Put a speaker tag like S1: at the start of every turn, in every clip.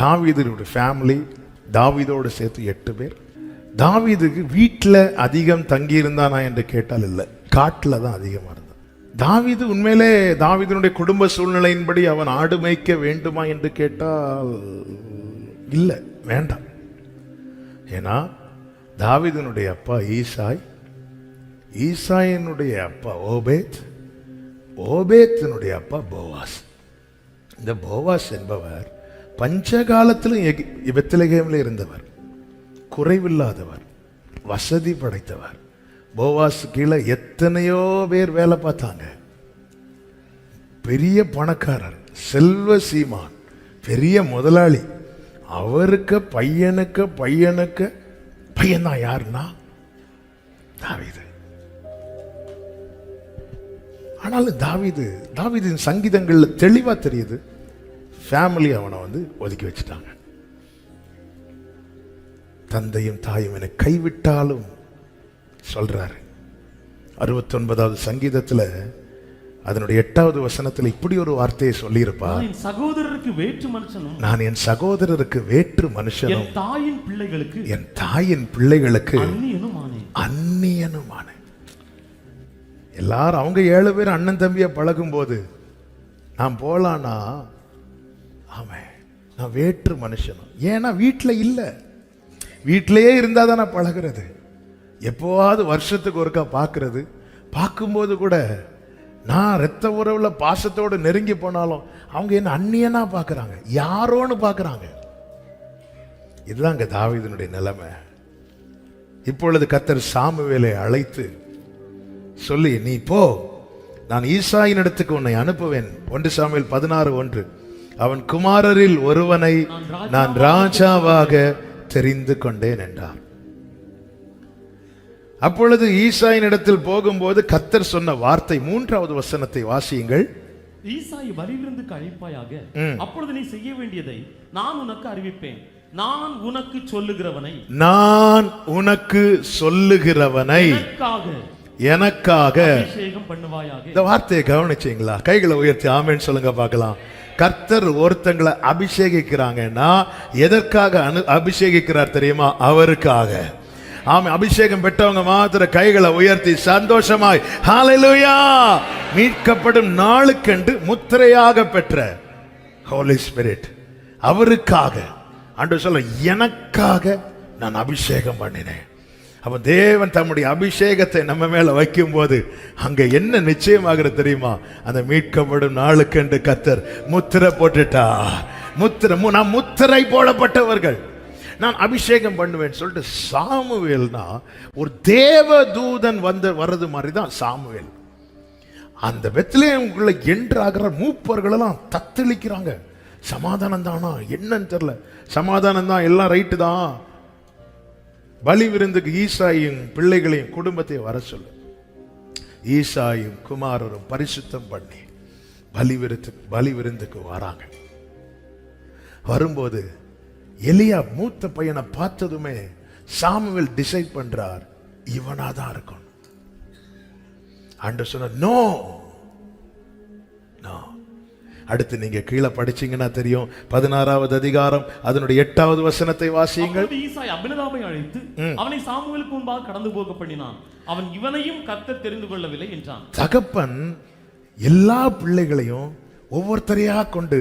S1: தாவீதனுடைய family தாவீதோடு சேர்த்து எட்டு பேர். தாவீதுக்கு வீட்டில் அதிகம் தங்கியிருந்தானா என்று கேட்டால் இல்லை. காட்டில் தான் அதிகமாக இருந்தான். தாவீது உண்மையிலே தாவீதனுடைய குடும்ப சூழ்நிலையின்படி அவன் ஆடு மேய்க்க வேண்டுமா என்று கேட்டால் இல்லை வேண்டாம். ஏன்னா தாவீதனுடைய அப்பா ஈசாய் ஈசாயினுடைய அப்பா ஓபேத் ஓபேத்தினுடைய அப்பா போவாஸ். இந்த போவாஸ் என்பவர் பஞ்சகாலத்திலும் எகி- பெத்லகேமில் இருந்தவர். குறைவில்லாதவர். வசதி படைத்தவர். போவாஸ் கீழே எத்தனையோ பேர் வேலை பார்த்தாங்க. பெரிய பணக்காரர் செல்வ சீமான் பெரிய முதலாளி. அவருக்கு பையனுக்கு பையனுக்கு பையன்தான் யாருன்னா? தாவிது. ஆனாலும் தாவீது தாவிதின் சங்கீதங்கள்ல தெளிவாக தெரியுது. ஃபேமிலி அவனை வந்து ஒதுக்கி வச்சுட்டாங்க. தந்தையும் தாயும் என்னை கைவிட்டாலும் சொல்றாரு. அறுபத்தொன்பதாவது சங்கீதத்துல அதனுடைய எட்டாவது வசனத்துல இப்படி ஒரு வார்த்தையை சொல்லியிருப்பா.
S2: நான் என் சகோதரருக்கு வேற்று மனுஷனும்
S1: நான் என் சகோதரருக்கு வேற்று மனுஷனும்
S2: தாயின் பிள்ளைகளுக்கு
S1: என் தாயின் பிள்ளைகளுக்கு அந்நியனுமான எல்லாரும் அவங்க ஏழு பேர் அண்ணன் தம்பியை பழகும்போது நான் போலானா ஆமாம் நான் வேற்று மனுஷனும் ஏன்னா வீட்டில் இல்லை. வீட்டிலையே இருந்தால் தான் நான் பழகுறது. எப்போவாவது வருஷத்துக்கு ஒருக்கா பார்க்குறது பார்க்கும்போது கூட நான் ரத்த உறவில் பாசத்தோடு நெருங்கி போனாலும் அவங்க என்ன அந்நியனா பார்க்குறாங்க யாரோன்னு பார்க்குறாங்க இதுதாங்க தாவிதனுடைய நிலைமை. இப்பொழுது கத்தர் சாமுவேலை அழைத்து சொல்லி நீ போ. நான் ஈசாயின் இடத்துக்கு உன்னை அனுப்புவேன். ஒன்று சாமியில் பதினாறு ஒன்று. அவன் குமாரரில் ஒருவனை நான் ராஜாவாக தெரிந்து கொண்டேன் என்றார் அப்பொழுது ஈசாயின் இடத்தில் போகும்போது கத்தர் சொன்ன வார்த்தை மூன்றாவது வசனத்தை வாசியுங்கள்.
S2: ஈசாய் வலிவிருந்துக்கு அழைப்பாயாக
S1: ம்.
S2: அப்பொழுது நீ செய்ய வேண்டியதை நான் உனக்கு அறிவிப்பேன். நான் உனக்கு சொல்லுகிறவனை.
S1: நான் உனக்கு சொல்லுகிறவனை
S2: எனக்காக
S1: எனக்காக.
S2: அபிஷேகம் பண்ணுவாயாக.
S1: இந்த வார்த்தையை கவனிச்சீங்களா? கைகளை உயர்த்தி ஆமென்னு சொல்லுங்க பார்க்கலாம். கர்த்தர் ஒருத்தங்களை அபிஷேகிக்கிறாங்கன்னா எதற்காக அனு அபிஷேகிக்கிறார் தெரியுமா? அவருக்காக. ஆமை அபிஷேகம் பெற்றவங்க மாத்திர கைகளை உயர்த்தி சந்தோஷமாய் ஹாலலுயா மீட்கப்படும் நாளுக்கென்று முத்திரையாக பெற்ற ஹோலி ஸ்பிரிட் அவருக்காக. அன்று சொல்ல எனக்காக நான் அபிஷேகம் பண்ணினேன். அப்போ தேவன் தம்முடைய அபிஷேகத்தை நம்ம மேலே வைக்கும்போது அங்கே என்ன நிச்சயமாகிறது தெரியுமா? அந்த மீட்கப்படும் நாளுக்கென்று கத்தர் முத்திரை போட்டுட்டா. முத்திரை மு- முத்திரை போடப்பட்டவர்கள். நான் அபிஷேகம் பண்ணுவேன் சொல்லிட்டு சாமுவேல்னா ஒரு தேவ தூதன் வந்து வர்றது மாதிரி தான் சாமுவேல். அந்த பெத்லேயம்குள்ள என்றாகிற மூப்பர்களெல்லாம் தத்தளிக்கிறாங்க. சமாதானம் தானா? என்னன்னு தெரில சமாதானம் தான் எல்லாம் ரைட்டு தான். பலி விருந்துக்கு ஈசாயும் பிள்ளைகளையும் குடும்பத்தையும் வர சொல்லு. ஈசாயும் குமாரரும் பரிசுத்தம் பண்ணி பலி விருந்து பலி விருந்துக்கு வராங்க. வரும்போது எலியா மூத்த பையனை பார்த்ததுமே சாமுவேல் டிசைட் பண்றார் இவனா தான் இருக்கணும். ஆண்டு சொன்ன நோ நோ அடுத்து நீங்க கீழே படிச்சீங்கன்னா தெரியும். பதினாறாவது அதிகாரம் அதனுடைய எட்டாவது வசனத்தை வாசியுங்கள்.
S2: ஈசாய் அபினதாபை அழைத்து அவனை சாமுவேலுக்கு முன்பாக கடந்து போக பண்ணினான் அவன் இவனையும் கர்த்தர் தெரிந்து கொள்ளவில்லை என்றான்.
S1: தகப்பன் எல்லா பிள்ளைகளையும் ஒவ்வொருத்தரையா கொண்டு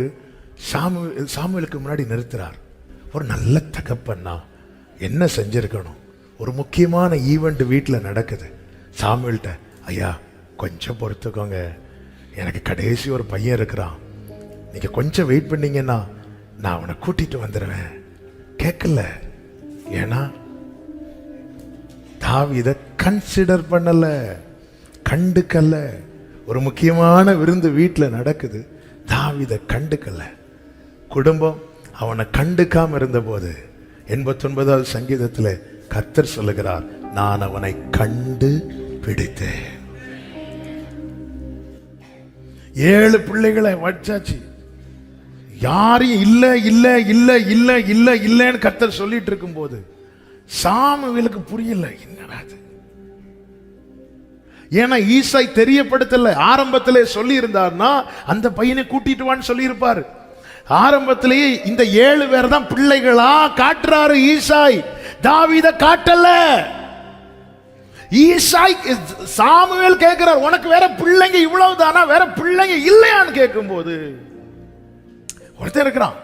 S1: சாமு சாமுவேலுக்கு முன்னாடி நிறுத்துறார். ஒரு நல்ல தகப்பன்னா என்ன செஞ்சிருக்கணும்? ஒரு முக்கியமான ஈவெண்ட் வீட்டில் நடக்குது. சாமுவேல்கிட்ட ஐயா கொஞ்சம் பொறுத்துக்கோங்க. எனக்கு கடைசி ஒரு பையன் இருக்கிறான். நீங்கள் கொஞ்சம் வெயிட் பண்ணீங்கன்னா நான் அவனை கூட்டிட்டு வந்துடுவேன் கேட்கல ஏன்னா தாவீத கன்சிடர் பண்ணல. கண்டுக்கல்ல ஒரு முக்கியமான விருந்து வீட்டில் நடக்குது. தாவித கண்டுக்கல்ல குடும்பம் அவனை கண்டுக்காம இருந்தபோது எண்பத்தொன்பதாவது சங்கீதத்தில் கத்தர் சொல்லுகிறார் நான் அவனை கண்டு பிடித்தேன். ஏழு பிள்ளைகளை வச்சாச்சு. யாரையும் இல்லை இல்லை இல்லை இல்லை இல்லை இல்லைன்னு கத்தர் சொல்லிட்டு இருக்கும்போது சாமுவேலுக்கு புரியல என்னடா ஏன்னா ஈசாய் தெரியப்படுத்தல ஆரம்பத்திலே சொல்லி இருந்தார்னா அந்த பையனை கூட்டிட்டு வான்னு சொல்லியிருப்பார். ஆரம்பத்திலேயே இந்த ஏழு பேர் தான் பிள்ளைகளா காட்டுறாரு ஈசாய். தாவித காட்டல. ஈசாய் சாமுவேல் கேட்கிறார் உனக்கு வேற பிள்ளைங்க இவ்வளவு தானா வேற பிள்ளைங்க இல்லையான்னு கேட்கும்போது ஒருத்தன் இருக்கிறான்.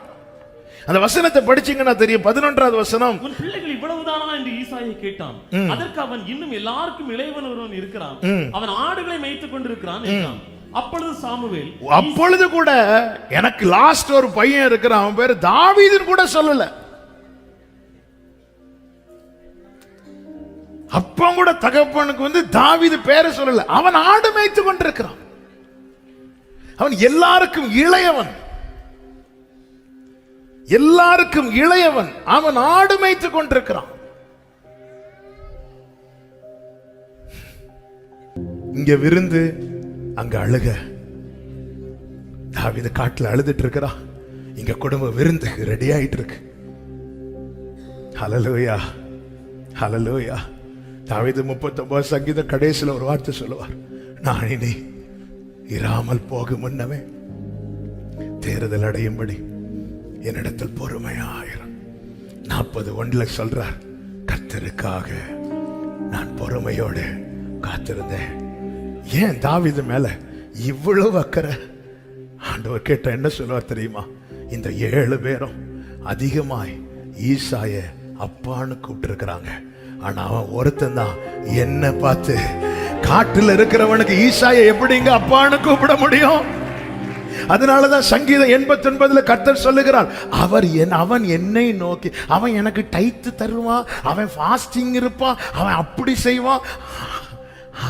S1: அந்த வசனத்தை படிச்சீங்கன்னா தெரியும் பதினொன்றாவது வசனம்.
S2: உன் பிள்ளைகள் இவ்வளவுதானா? என்று ஈசாயை கேட்டான். அதற்கு அவன் இன்னும் எல்லாருக்கும் இளையவன் ஒருவன் இருக்கிறான். அவன் ஆடுகளை மேய்த்துக் கொண்டிருக்கிறான் அப்பொழுது சாமுவேல்
S1: அப்பொழுது கூட எனக்கு லாஸ்ட் ஒரு பையன் இருக்கிறான். அவன் பேரு தாவீதுன்னு கூட சொல்லல. அப்பம் கூட தகப்பனுக்கு வந்து தாவீது பேரை சொல்லல. அவன் ஆடு மேய்த்து கொண்டிருக்கிறான். அவன் எல்லாருக்கும் இளையவன். எல்லாருக்கும் இளையவன் அவன் ஆடு மேய்த்து கொண்டிருக்கிறான். இங்க விருந்து அங்க அழுக. தாவித காட்டுல அழுதுட்டு இருக்கிறா. இங்க குடும்ப விருந்துக்கு ரெடி ஆயிட்டு இருக்கு ஹலலோயா ஹலலோயா தாவித முப்பத்தொன்பது சங்கீத கடைசியில் ஒரு வார்த்தை சொல்லுவார். நான் இனி இராமல் போகும் முன்னமே தேர்தல் அடையும்படி. என்னிடத்தில் பொறுமையாயிரும் நாற்பது ஒன்றில் சொல்றார் கத்தருக்காக நான் பொறுமையோடு காத்திருந்தேன். ஏன் தாவிது மேல இவ்வளவு அக்கறை ஆண்டவர் கேட்ட என்ன சொல்லுவார் தெரியுமா? இந்த ஏழு பேரும் அதிகமாய் ஈசாய அப்பான்னு கூப்பிட்டுருக்கிறாங்க. ஆனால் ஆனா அவன் ஒருத்தன் தான். என்ன பார்த்து காட்டில் இருக்கிறவனுக்கு ஈசாய எப்படிங்க அப்பான்னு கூப்பிட முடியும்? அதனாலதான் சங்கீதம் எண்பத்தி ஒன்பதுல கர்த்தர் சொல்லுகிறார் அவர் என் அவன் என்னை நோக்கி அவன் எனக்கு டைத்து தருவான் அவன் ஃபாஸ்டிங் இருப்பான் அவன் அப்படி செய்வான்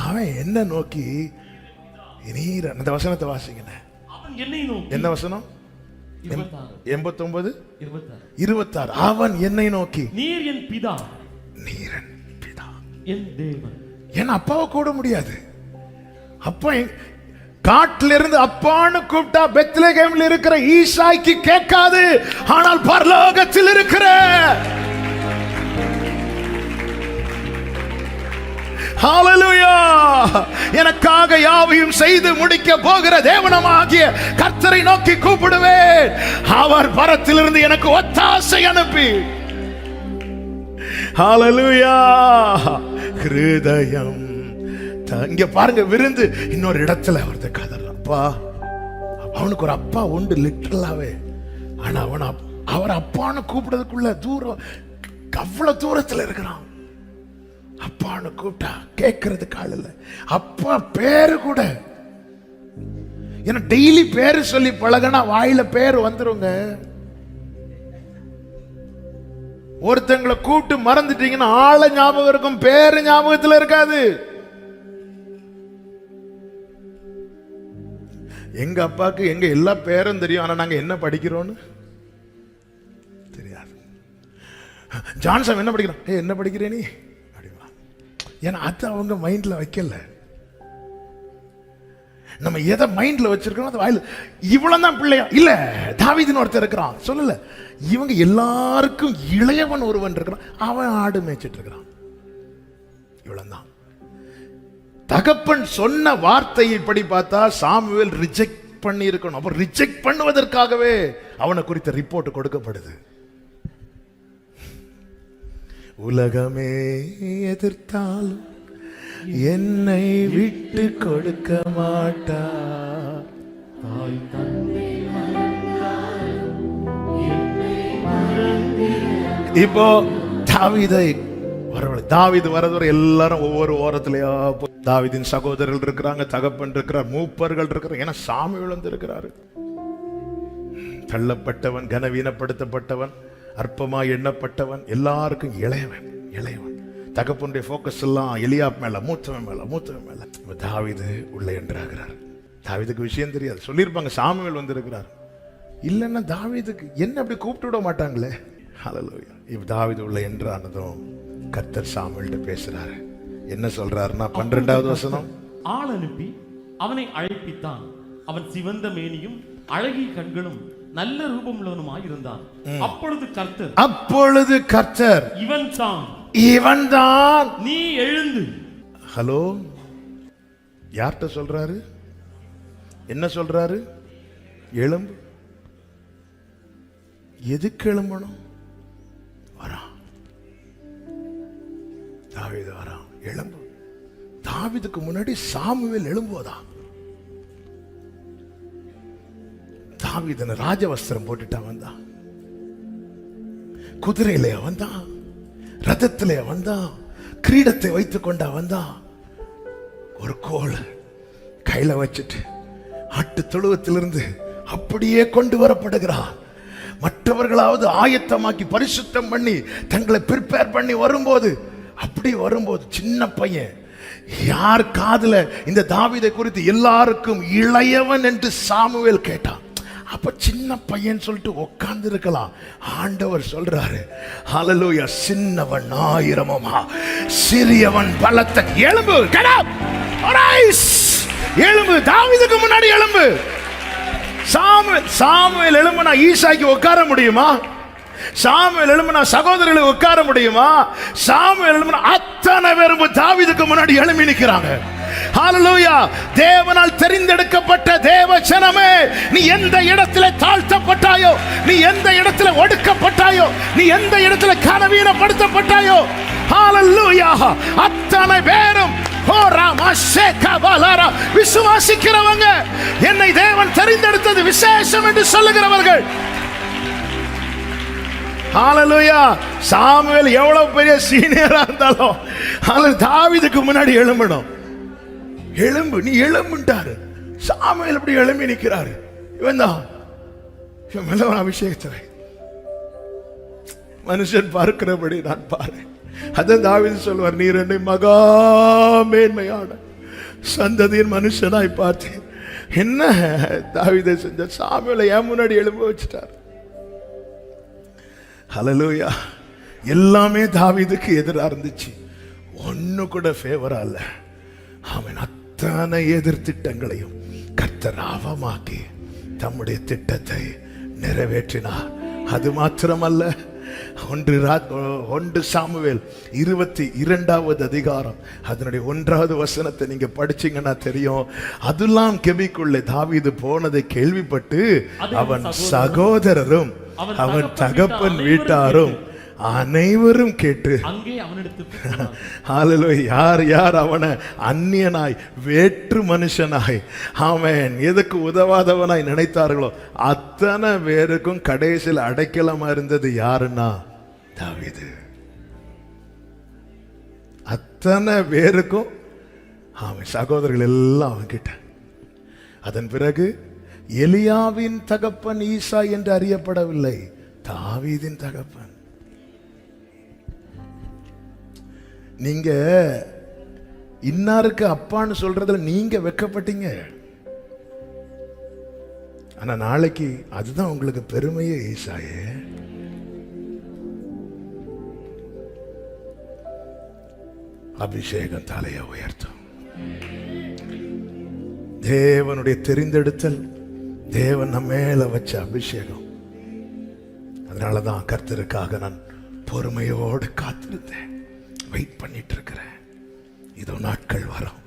S1: அவன் என்ன நோக்கி நீர் அந்த வசனத்தை வாசிங்கண்ணே.
S2: என்னை
S1: வசனம்? எண்பத்தொன்பது?
S2: இருபத்தாறு.
S1: அவன் என்னை நோக்கி.
S2: நீர் என் பிதா.
S1: நீரன் பிதா.
S2: என் தேவன்.
S1: என் அப்பாவை கூட முடியாது. அப்பா காட்டிலிருந்து இருந்து அப்பான்னு கூப்பிட்டா பெத்லகேம்ல இருக்கிற ஈசாய்க்கு கேட்காது. ஆனால் பரலோகத்தில் இருக்கிற எனக்காக யாவையும் செய்து முடிக்க போகிற தேவனமாகிய கர்த்தரை நோக்கி கூப்பிடுவேன். அவர் பரத்திலிருந்து எனக்கு ஒத்தாசை அனுப்பி. ஹalleluya ஹிருதயம். த- இங்க பாருங்க விருந்து. இன்னொரு இடத்துல அவரது கதர் அப்பா அவனுக்கு ஒரு அப்பா உண்டு லிட்டரலாவே ஆனா அவன் அவர் அப்பான்னு கூப்பிடுறதுக்குள்ள தூரம் அவ்வளவு தூரத்துல இருக்கிறான். அப்பான்னு கூப்பிட்டா கேட்கறதுக்கு ஆள் இல்ல. அப்பா பேரு கூட. ஏன்னா டெய்லி பேரு சொல்லி பழகுனா வாயில பேர் வந்துருங்க. ஒருத்தங்களை கூப்பிட்டு மறந்துட்டீங்கன்னா ஆளை ஞாபகம் இருக்கும் பேரு ஞாபகத்துல இருக்காது. எங்க அப்பாவுக்கு எங்க எல்லா பேரும் தெரியும். ஆனா நாங்க என்ன படிக்கிறோன்னு? தெரியாது. ஜான்சன் என்ன படிக்கிறான்? ஏ என்ன படிக்கிறே நீ? அப்படிமா ஏன்னா அது அவங்க மைண்ட்ல வைக்கல. நம்ம எதை மைண்ட்ல வச்சிருக்கோம் அது வாயில் இவ்வளவு தான் பிள்ளையா? இல்ல தாவீதுன்னு ஒருத்தர் இருக்கிறான். சொல்லல. இவங்க எல்லாருக்கும் இளையவன் ஒருவன் இருக்கிறான். அவன் ஆடு மேய்ச்சிட்டு இருக்கிறான். தகப்பன் சொன்ன வார்த்தையை பார்த்தா சாமுவேல் ரிஜெக்ட் பண்ணி இருக்கணும் ரிஜெக்ட் பண்ணுவதற்காகவே அவனை குறித்த ரிப்போர்ட் கொடுக்கப்படுது. உலகமே எதிர்த்தாலும் என்னை விட்டு கொடுக்க மாட்டா.
S2: தாய் தந்தை
S1: இப்போ தவிதை வரவழை தாவீது வரதுவரை எல்லாரும் ஒவ்வொரு ஓரத்துலையா தாவிதின் தாவீதின் சகோதரர்கள் இருக்கிறாங்க தகப்பன் இருக்கிறார் மூப்பர்கள் இருக்கிறார். ஏன்னா சாமி விழுந்திருக்கிறாரு. தள்ளப்பட்டவன் கனவீனப்படுத்தப்பட்டவன் அற்பமா எண்ணப்பட்டவன் எல்லாருக்கும் இளையவன் இளையவன். தகப்பனுடைய ஃபோக்கஸ் எல்லாம் எலியாப் மேல மூத்தவன் மேல மூத்தவன் மேல. தாவிது தாவீது உள்ள என்றாகிறார். தாவீதுக்கு விஷயம் தெரியாது. சொல்லியிருப்பாங்க சாமுவேல் வந்திருக்கிறார். இல்லைன்னா தாவீதுக்கு என்ன அப்படி கூப்பிட்டு விட மாட்டாங்களே? ஹalleluya இப்போ தாவீது உள்ள என்றானதும் கர்த்தர் சாமுவேல்கிட்ட பேசுறாரு. என்ன சொல்றாருன்னா பன்னிரெண்டாவது வசனம்.
S2: ஆள் அனுப்பி அவனை அழைப்பித்தான். அவன் சிவந்த மேனியும் அழகிய கண்களும் நல்ல ரூபமுள்ளவனுமாய் இருந்தான். அப்பொழுது கர்த்தர்
S1: அப்பொழுது கர்த்தர்
S2: இவன் தான்.
S1: இவன்தான்
S2: நீ எழுந்து.
S1: ஹலோ? யார்கிட்ட சொல்றாரு? என்ன சொல்றாரு? எலும்பு எதுக்கு எழும்பணும்? வரான் தாவிது வரான். எழும்பு தாவிதுக்கு முன்னாடி சாமுவேல் எழும்போதா? ராஜ ராஜவஸ்திரம் போட்டுட்டா வந்தான் குதிரையிலே வந்தான் ரதத்திலே வந்தான் கிரீடத்தை வைத்து கொண்டா வந்தான் ஒரு கோல் கையில வச்சுட்டு ஆட்டு தொழுவத்திலிருந்து அப்படியே கொண்டு வரப்படுகிறார் மற்றவர்களாவது ஆயத்தமாக்கி பரிசுத்தம் பண்ணி தங்களை ப்ரிப்பேர் பண்ணி வரும்போது அப்படி வரும்போது சின்ன பையன் யார் காதில் இந்த தாவிதை குறித்து எல்லாருக்கும் இளையவன்? என்று சாமுவேல் கேட்டான். அப்போ சின்ன பையன் சொல்லிட்டு உட்கார்ந்து இருக்கலாம் ஆண்டவர் சொல்றாரு ஹalleluya சின்னவன் ஆயிரமமா? சிறியவன் பலத்த எலும்பு எலும்பு தாவிதுக்கு முன்னாடி எலும்பு சாமுவேல் சாமுவேல் நான் ஈஷாக்கி உட்கார முடியுமா? சாமுவேல் எழும்புனா சகோதரர்களை உட்கார முடியுமா? சாமுவேல் எழும்புனா அத்தனை பேரும் தாவிதுக்கு முன்னாடி எழும்பி நிற்கிறாங்க ஹalleluya தேவனால் தெரிந்தெடுக்கப்பட்ட தேவ ஜனமே நீ எந்த இடத்துல தாழ்த்தப்பட்டாயோ நீ எந்த இடத்துல ஒடுக்கப்பட்டாயோ நீ எந்த இடத்துல கனவீனப்படுத்தப்பட்டாயோ ஹalleluya அத்தனை பேரும் விசுவாசிக்கிறவங்க. என்னை தேவன் தெரிந்தெடுத்தது விசேஷம் என்று சொல்லுகிறவர்கள். ஹalleluya. சாமுவேல் எவ்வளவு பெரிய சீனியரா இருந்தாலும் அதில் தாவிதுக்கு முன்னாடி எழும்பணும். எழும்பு நீ எழும்புட்டாரு சாமுவேல் இப்படி எழும்பி நிற்கிறாரு. இவன் தான். இவன் அபிஷேகத்தில் மனுஷன் பார்க்கிறபடி நான் பாரு அதான் தாவிது சொல்வார் நீர் என்னை மகா மேன்மையான சந்ததியின் மனுஷனாய் பார்த்தேன். என்ன? தாவிதை செஞ்ச சாமியில் என் முன்னாடி எழும்ப வச்சுட்டார். ஹalleluya எல்லாமே தாவீதுக்கு எதிரா இருந்துச்சு. ஒண்ணு கூட ஃபேவரா இல்ல அவன் அத்தனை எதிர் திட்டங்களையும் கர்த்தர் அவமாக்கி தம்முடைய திட்டத்தை நிறைவேற்றினார். அது மாத்திரமல்ல ஒன்று ஒன்று சாமுவேல் இருபத்தி இரண்டாவது அதிகாரம் அதனுடைய ஒன்றாவது வசனத்தை நீங்க படிச்சீங்கன்னா தெரியும். அதெல்லாம் கெபிக்குள்ளே தாவீது போனதை கேள்விப்பட்டு அவன் சகோதரரும்
S2: அவன்
S1: அவன்
S2: தகப்பன்
S1: தகப்பன்
S2: வீட்டார்
S1: வீட்டாரும் அனைவரும் கேட்டு. ஹalleluya. யார் யார் அவனை அந்நியனாய் வேற்று மனுஷனாய் ஆமென் எதுக்கு உதவாதவனாய் நினைத்தார்களோ அத்தனை பேருக்கும் கடைசியில் அடைக்கலமா இருந்தது யாருன்னா தாவீது. அத்தனை பேருக்கும் அவன் சகோதரர்கள் எல்லாம் அவன்கிட்ட. அதன் பிறகு எலியாவின் தகப்பன் ஈசா என்று அறியப்படவில்லை தாவீதின் தகப்பன். நீங்க இன்னாருக்கு அப்பான்னு சொல்றதுல நீங்க வெக்கப்பட்டீங்க. ஆனா நாளைக்கு அதுதான் உங்களுக்கு பெருமையே ஈசாயே. அபிஷேகம் தலையை உயர்த்தும். தேவனுடைய தெரிந்தெடுத்தல். தேவன் நம்ம மேல வச்ச அபிஷேகம். அதனாலதான் கர்த்தருக்காக நான் பொறுமையோடு காத்திருந்தேன். வெயிட் பண்ணிட்டு இருக்கிறேன் இதோ நாட்கள் வரும்.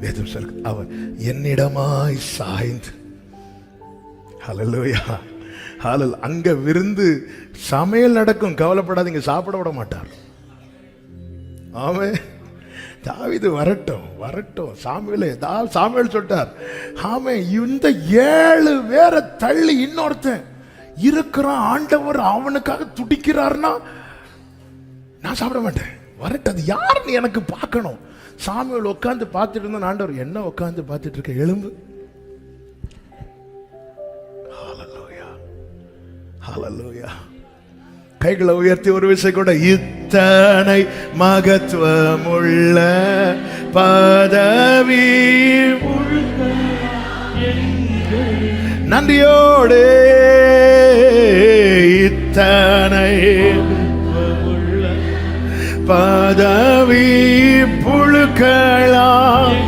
S1: வேதம் சொல் அவர் என்னிடமாய் சாய்ந்து. ஹலலோயா ஹலல் அங்க விருந்து சமையல் நடக்கும். கவலைப்படாதீங்க சாப்பிட விட மாட்டார். ஆமே தாவிது வரட்டும் வரட்டும். சாமியில் தா சாமியல் சொல்லிட்டார். ஆமே இந்த ஏழு பேரை தள்ளி இன்னொருத்தன் இருக்கிறான் ஆண்டவர் அவனுக்காக துடிக்கிறார்னா நான் சாப்பிட மாட்டேன். வரட்டும் அது யாருன்னு எனக்கு பார்க்கணும். சாமியில் உட்காந்து பார்த்துட்டு இருந்த ஆண்டவர் என்ன உட்காந்து பார்த்துட்டு இருக்க? எலும்பு Hallelujah. Hallelujah. கைகளை உயர்த்தி ஒரு விஷயம் கூட இத்தனை மகத்துவமுள்ள பதவி நன்றியோடு இத்தனை பதவி புழுக்கலாம்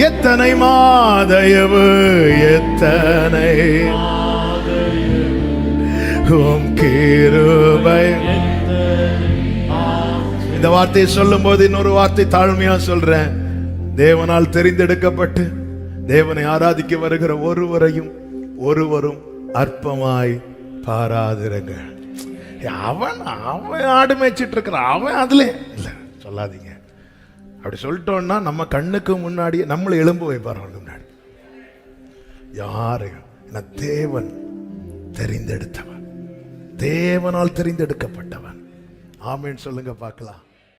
S1: எத்தனை மாதயவு எத்தனை உம் கிருபை. இந்த வார்த்தையை சொல்லும் போது இன்னொரு வார்த்தை தாழ்மையா சொல்றேன். தேவனால் தெரிந்தெடுக்கப்பட்டு தேவனை ஆராதிக்க வருகிற ஒருவரையும் ஒருவரும் அற்பமாய் பாராதிருங்க. அவன் அவன் ஆடு மேய்ச்சிட்டு இருக்கிறான். அவன் அதுல இல்ல சொல்லாதீங்க. அப்படி சொல்லிட்டோம்னா நம்ம கண்ணுக்கு முன்னாடி நம்மளை எலும்பு வைப்பார் முன்னாடி. யாரு? தேவன் தெரிந்தெடுத்தவன். தேவனால் தெரிந்தெடுக்கப்பட்டவன். ஆமேன்னு சொல்லுங்க பார்க்கலாம்.